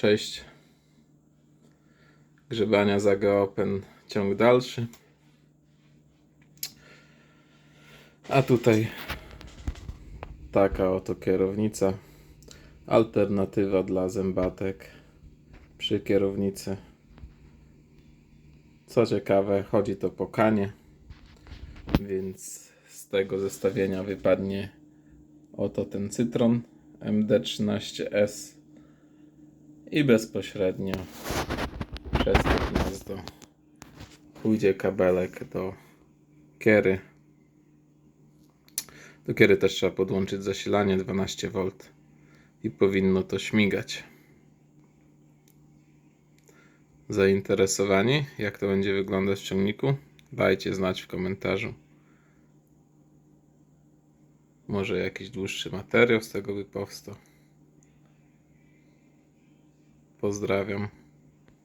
Cześć. Grzebania za Geopen ciąg dalszy. A tutaj taka oto kierownica. Alternatywa dla zębatek przy kierownicy. Co ciekawe, chodzi to po kanie, więc z tego zestawienia wypadnie oto ten Cytron MD13S i bezpośrednio przez to gniazdo pójdzie kabelek do kiery. Do kiery też trzeba podłączyć zasilanie 12V i powinno to śmigać. Zainteresowani, jak to będzie wyglądać w ciągniku? Dajcie znać w komentarzu. Może jakiś dłuższy materiał z tego by powstał. Pozdrawiam.